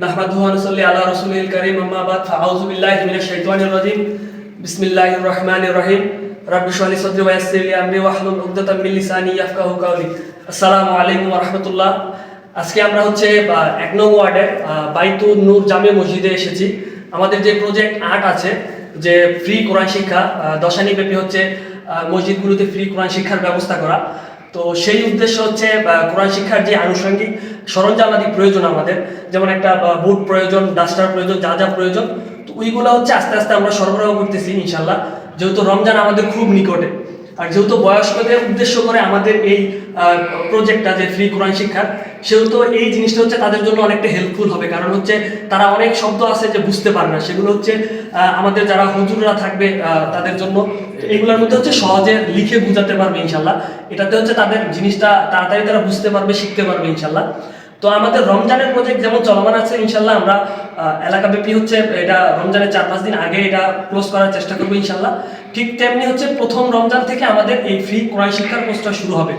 نحمده ونصلي على رسوله الكريم أما بعد فأعوذ بالله من الشيطان الرجيم بسم الله الرحمن الرحيم رب اشرح لي صدري ويسر لي أمري واحلل عقدة من لساني يفقهوا قولي আসসালামু আলাইকুম রহমতুল্লাহ আজকে আমরা হচ্ছে বা, এক নং ওয়ার্ডের আহ, বাইতুল নূর জামে মসজিদে এসেছি আমাদের যে প্রজেক্ট আর্ট আছে যে ফ্রি কোরআন শিক্ষা আহ, দশানি ব্যাপী হচ্ছে আহ, মসজিদগুলোতে ফ্রি কোরআন শিক্ষার ব্যবস্থা করা তো সেই উদ্দেশ্য হচ্ছে কোরআন শিক্ষার যে আনুষঙ্গিক সরঞ্জামাদি প্রয়োজন আমাদের, যেমন একটা বুট প্রয়োজন, ডাস্টার প্রয়োজন, যা যা প্রয়োজন, তো ওইগুলো হচ্ছে আস্তে আস্তে আমরা সরবরাহ করতেছি ইনশাল্লাহ। যেহেতু রমজান আমাদের খুব নিকটে আর যেহেতু বয়স্কদের উদ্দেশ্য করে আমাদের এই প্রজেক্টটা যে ফ্রি কোরআন শিক্ষার, সেহেতু এই জিনিসটা হচ্ছে তাদের জন্য অনেকটা হেল্পফুল হবে। কারণ হচ্ছে তারা অনেক শব্দ আছে যে বুঝতে পারে না। সেগুলো হচ্ছে আমাদের যারা হুজুররা থাকবে তাদের জন্য এগুলোর মধ্যে হচ্ছে সহজে লিখে বোঝাতে পারবে ইনশাল্লাহ। এটাতে হচ্ছে তাদের জিনিসটা তাড়াতাড়ি তারা বুঝতে পারবে, শিখতে পারবে ইনশাল্লাহ। তো আমাদের রমজানের প্রজেক্ট যেমন চলমান আছে, ইনশাল্লাহ আমরা এলাকাব্যাপী হচ্ছে এটা রমজানের চার পাঁচ দিন আগে এটা ক্লোজ করার চেষ্টা করব, ইনশাল্লাহ। ঠিক তেমনি হচ্ছে প্রথম রমজান থেকে আমাদের এই ফ্রি কোরআন শিক্ষার কোর্সটা শুরু হবে।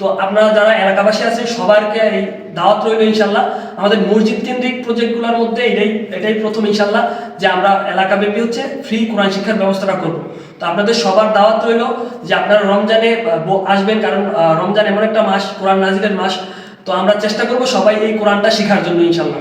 তো আপনারা যারা এলাকাবাসী আছেন, সবারকে এই দাওয়াত রইল, ইনশাল্লাহ। আমাদের মসজিদ কেন্দ্রিক প্রজেক্টগুলোর মধ্যে এটাই এটাই প্রথম, ইনশাল্লাহ, যে আমরা এলাকাব্যাপী হচ্ছে ফ্রি কোরআন শিক্ষার ব্যবস্থাটা করব। তো আপনাদের সবার দাওয়াত রইল যে আপনারা রমজানে আসবেন, কারণ রমজান এমন একটা মাস, কোরআন নাজিরের মাস। তো আমরা চেষ্টা করব সবাই এই কোরআনটা শেখার জন্য ইনশাল্লাহ।